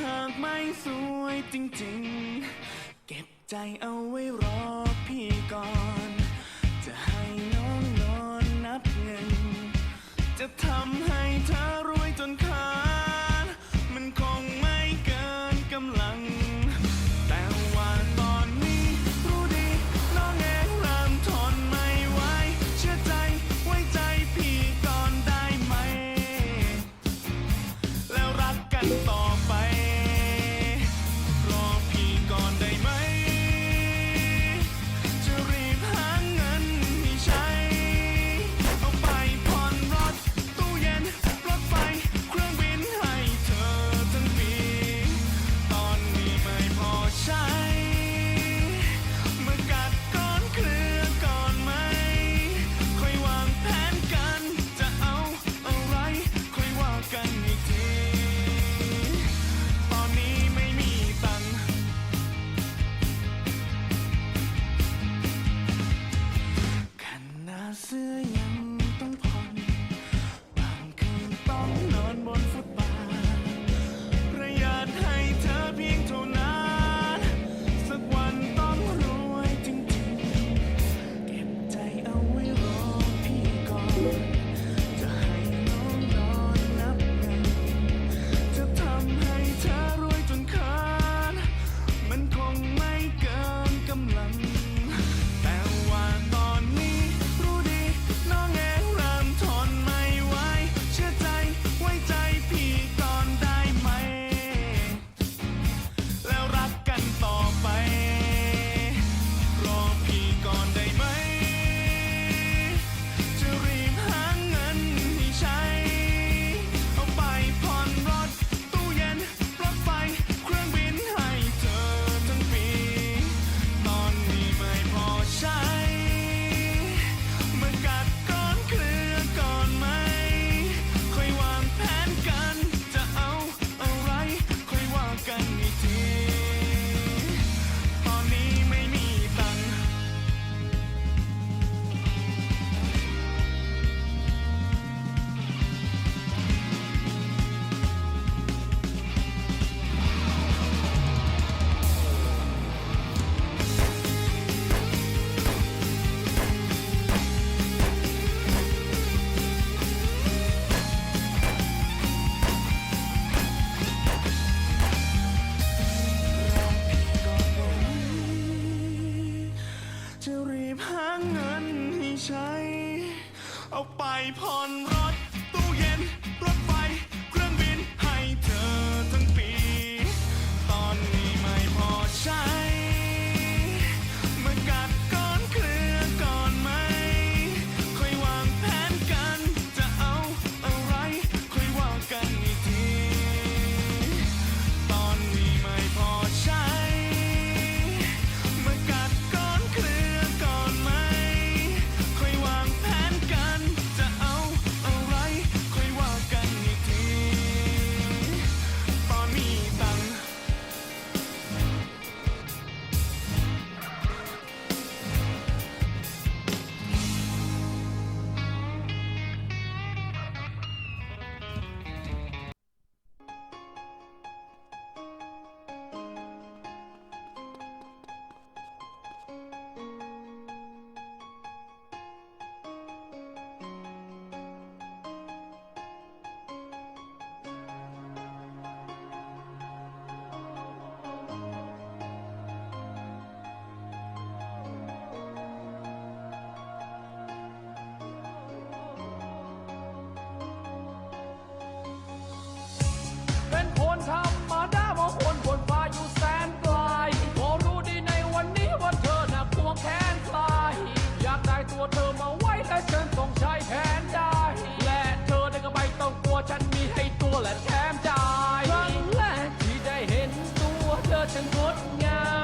หากไม่สวยจริงๆ เก็บใจเอาไว้รอพี่ก่อน จะให้น้องนอนนับเงิน จะทำให้ เอาไปผ่อนรถ เธอช่างดงาม